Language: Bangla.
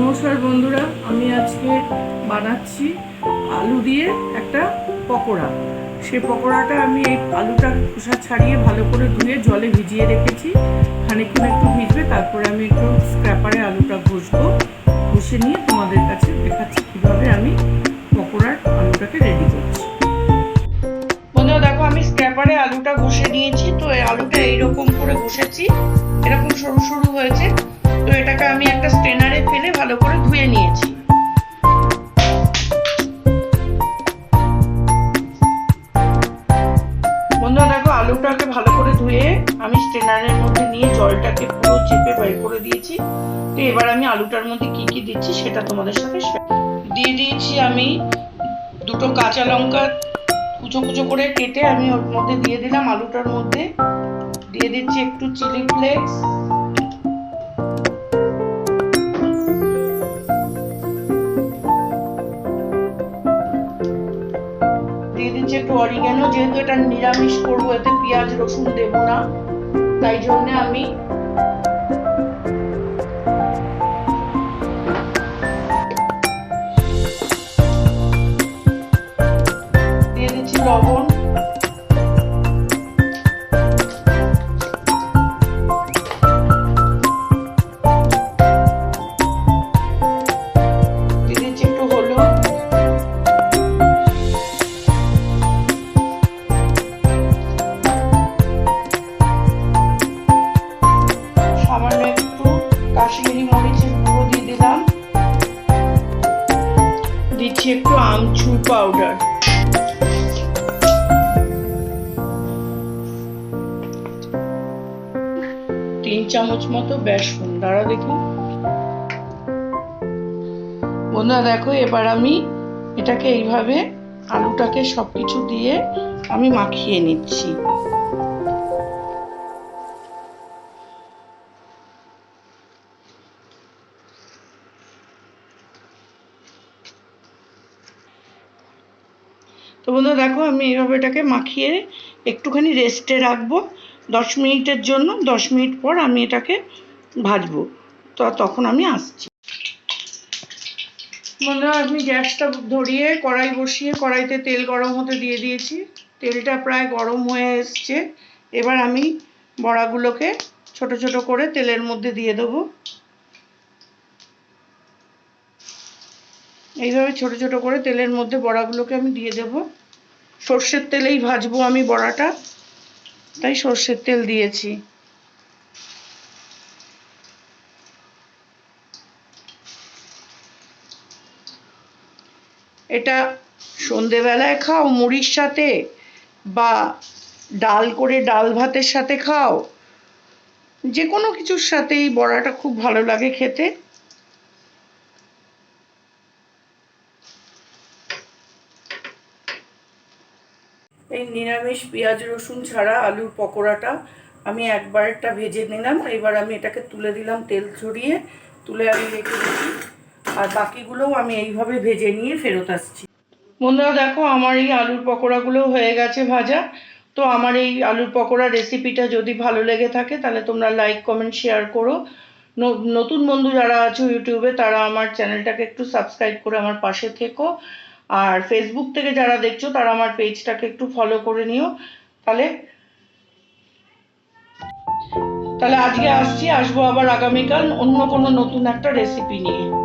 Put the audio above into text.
নমস্কার বন্ধুরা, আমি আজকে বানাচ্ছি আলু দিয়ে একটা পকোড়া। সে পকোড়াটা আমি এই আলুটা খোসা ছাড়িয়ে ভালো করে ধুয়ে জলে ভিজিয়ে রেখেছি। খানিকক্ষণ একটু ভিজবে, তারপরে আমি একটু স্ক্র্যাপারে আলুটা ঘষবো। ঘষে নিয়ে তোমাদের কাছে দেখাচ্ছি কীভাবে আমি পকোড়ার আলুটাকে রেডি করছি। বন্ধুরা, দেখো, আমি স্ক্র্যাপারে আলুটা ঘষে নিয়েছি। তো এই আলুটা এইরকম করে ঘষেছি। এরকম সরু সরু হয়েছে। তো এটাকে আমি একটা স্ট্রেনারে ফেলে ভালো করে ধুয়ে নিয়েছি। বন্ধুরা, দেখো, আলুটাকে ভালো করে ধুয়ে আমি স্ট্রেনারের মধ্যে নিয়ে জলটাকে পুরো চেপে বের করে দিয়েছি। তো এবার আমি আলুটার মধ্যে কি কি দিচ্ছি সেটা তোমাদের সাথে দিয়ে দিয়েছি আমি দুটো কাঁচা লঙ্কা কুচো কুচো করে কেটে আমি ওর মধ্যে দিয়ে দিলাম আলুটার মধ্যে। দিয়ে দিচ্ছি একটু চিলি ফ্লেক্স দিচ্ছি একটু অরিগ্যানো যেহেতু এটা নিরামিষ করব, এতে পেঁয়াজ, রসুন দেব না। তাই জন্য আমি দিয়ে দিচ্ছি লবণ। দিচ্ছি একটু আমচুর পাউডার তিন চামচ মতো বেসন দাঁড়া দেখি। বন্ধুরা, দেখো, এবার আমি এটাকে এইভাবে আলুটাকে সবকিছু দিয়ে আমি মাখিয়ে নিচ্ছি। তো বন্ধুরা দেখো, আমি এইভাবে এটাকে মাখিয়ে একটুখানি রেস্টে রাখব। দশ মিনিটের জন্য, দশ মিনিট পর আমি এটাকে ভাজবো। তো তখন আমি আসছি। বন্ধুরা, আমি গ্যাসটা ধরিয়ে কড়াই বসিয়ে, কড়াইতে তেল গরম হতে দিয়ে দিয়েছি। তেলটা প্রায় গরম হয়ে এসছে। এবার আমি বড়াগুলোকে ছোট ছোট করে তেলের মধ্যে দিয়ে দেবো। এইভাবে ছোট ছোট করে তেলের মধ্যে বড়াগুলোকে আমি দিয়ে দেব। সর্ষের তেলেই ভাজবো আমি বড়াটা। তাই সর্ষের তেল দিয়েছি। এটা সন্ধেবেলায় খাও, মুড়ির সাথে বা ডাল করে ডাল ভাতের সাথে খাও। যে কোনো কিছুর সাথেই বড়াটা খুব ভালো লাগে খেতে। এই নিরামিষ পেঁয়াজ, রসুন ছাড়া আলুর পকোড়াটা আমি একবারটা ভেজে নিলাম। এবার আমি এটাকে তুলে দিলাম তেল ছড়িয়ে। তুলে আমি রেখে দিচ্ছি। আর বাকিগুলোও আমি এইভাবে ভেজে নিয়ে ফেরত আসছি। বন্ধুরা, দেখো আমার এই আলুর পকোড়াগুলো হয়ে গেছে ভাজা। তো আমার এই আলুর পকোড়া রেসিপিটা যদি ভালো লেগে থাকে, তাহলে তোমরা লাইক কমেন্ট শেয়ার করো। নতুন বন্ধু যারা আছো ইউটিউবে তারা আমার চ্যানেলটাকে একটু সাবস্ক্রাইব করে আমার পাশে থেকো। আর ফেসবুক থেকে যারা দেখছ, তারা আমার পেজটাকে একটু ফলো করে নিও। তাহলে তাহলে আজকে আসছি, আসব আবার আগামীকাল অন্য কোনো নতুন একটা রেসিপি নিয়ে।